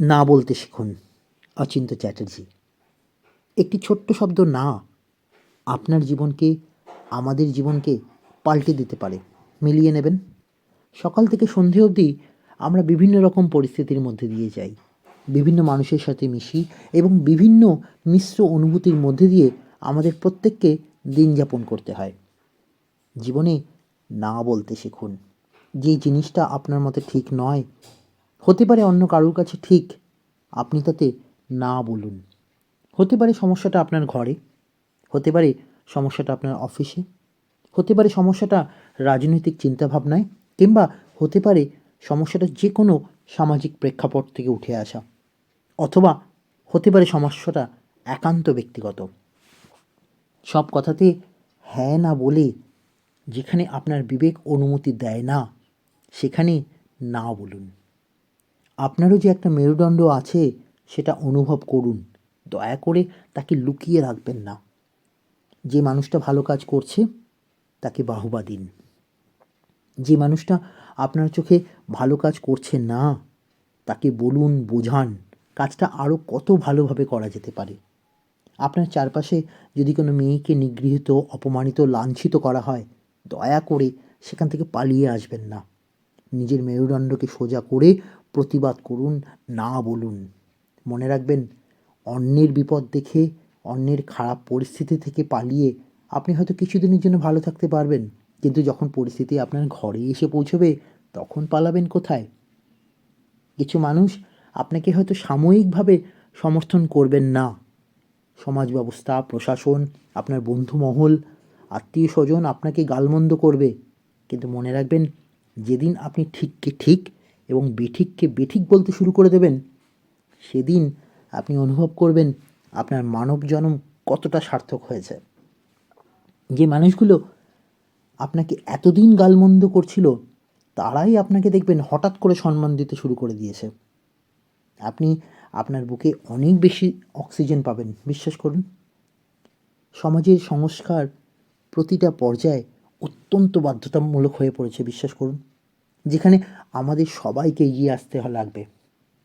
না বলতে শিখুন অচিন্ত চ্যাটার্জি। একটি ছোট্ট শব্দ না আপনার জীবনকে, আমাদের জীবনকে পাল্টে দিতে পারে। মিলিয়ে নেবেন। সকাল থেকে সন্ধে অবধি আমরা বিভিন্ন রকম পরিস্থিতির মধ্যে দিয়ে যাই। বিভিন্ন মানুষের সাথে মিশি এবং বিভিন্ন মিশ্র অনুভূতির মধ্যে দিয়ে আমাদের প্রত্যেককে দিন যাপন করতে হয়। জীবনে না বলতে শিখুন। যে জিনিসটা আপনার মতে ঠিক নয় হতে পারে অন্য কারোর কাছে ঠিক, আপনি তাতে না বলুন। হতে পারে সমস্যাটা আপনার ঘরে, হতে পারে সমস্যাটা আপনার অফিসে, হতে পারে সমস্যাটা রাজনৈতিক চিন্তাভাবনায়, কিংবা হতে পারে সমস্যাটা যে কোনো সামাজিক প্রেক্ষাপট থেকে উঠে আসা, অথবা হতে পারে সমস্যাটা একান্ত ব্যক্তিগত। সব কথাতে হ্যাঁ না বলে যেখানে আপনার বিবেক অনুমতি দেয় না, সেখানে না বলুন। আপনারও যে একটা মেরুদণ্ড আছে, সেটা অনুভব করুন। দয়া করে তাকে লুকিয়ে রাখবেন না। যে মানুষটা ভালো কাজ করছে, তাকে বাহবা দিন। যে মানুষটা আপনার চোখে ভালো কাজ করছে না, তাকে বলুন, বোঝান, কাজটা আরও কত ভালোভাবে করা যেতে পারে। আপনার চারপাশে যদি কোনো মেয়েকে নিগৃহীত, অপমানিত, লাঞ্ছিত করা হয়, দয়া করে সেখান থেকে পালিয়ে আসবেন না। নিজের মেরুদণ্ডকে সোজা করে প্রতিবাদ করুন, না বলুন। মনে রাখবেন, অন্যের বিপদ দেখে, অন্যের খারাপ পরিস্থিতি থেকে পালিয়ে আপনি হয়তো কিছুদিনের জন্য ভালো থাকতে পারবেন, কিন্তু যখন পরিস্থিতি আপনার ঘরে এসে পৌঁছবে, তখন পালাবেন কোথায়? কিছু মানুষ আপনাকে হয়তো সাময়িকভাবে সমর্থন করবেন না। সমাজ ব্যবস্থা, প্রশাসন, আপনার বন্ধু মহল, আত্মীয় স্বজন আপনাকে গালমন্দ করবে। কিন্তু মনে রাখবেন, যেদিন আপনি ঠিককে ঠিক এবং বেঠিককে বেঠিক বলতে শুরু করে দেবেন, সেদিন আপনি অনুভব করবেন আপনার মানব জন্ম কতটা সার্থক হয়েছে। যে মানুষগুলো আপনাকে এতদিন গালমন্দ করছিল, তারাই আপনাকে দেখবেন হঠাৎ করে সম্মান দিতে শুরু করে দিয়েছে। আপনি আপনার বুকে অনেক বেশি অক্সিজেন পাবেন, বিশ্বাস করুন। সমাজের সংস্কার প্রতিটা পর্যায়ে অত্যন্ত বাধ্যতামূলক হয়ে পড়েছে, বিশ্বাস করুন। যেখানে আমাদের সবাইকে এগিয়ে আসতে লাগবে।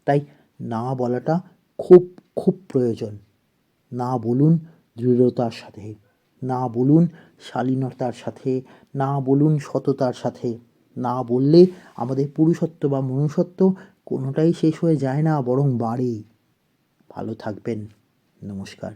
তাই না বলাটা খুব খুব প্রয়োজন। না বলুন দৃঢ়তার সাথে, না বলুন শালীনতার সাথে, না বলুন সততার সাথে। না বললে আমাদের পুরুষত্ব বা মনুষ্যত্ব কোনোটাই শেষ হয়ে যায় না, বরং বাড়ে ভালো থাকবেন। নমস্কার।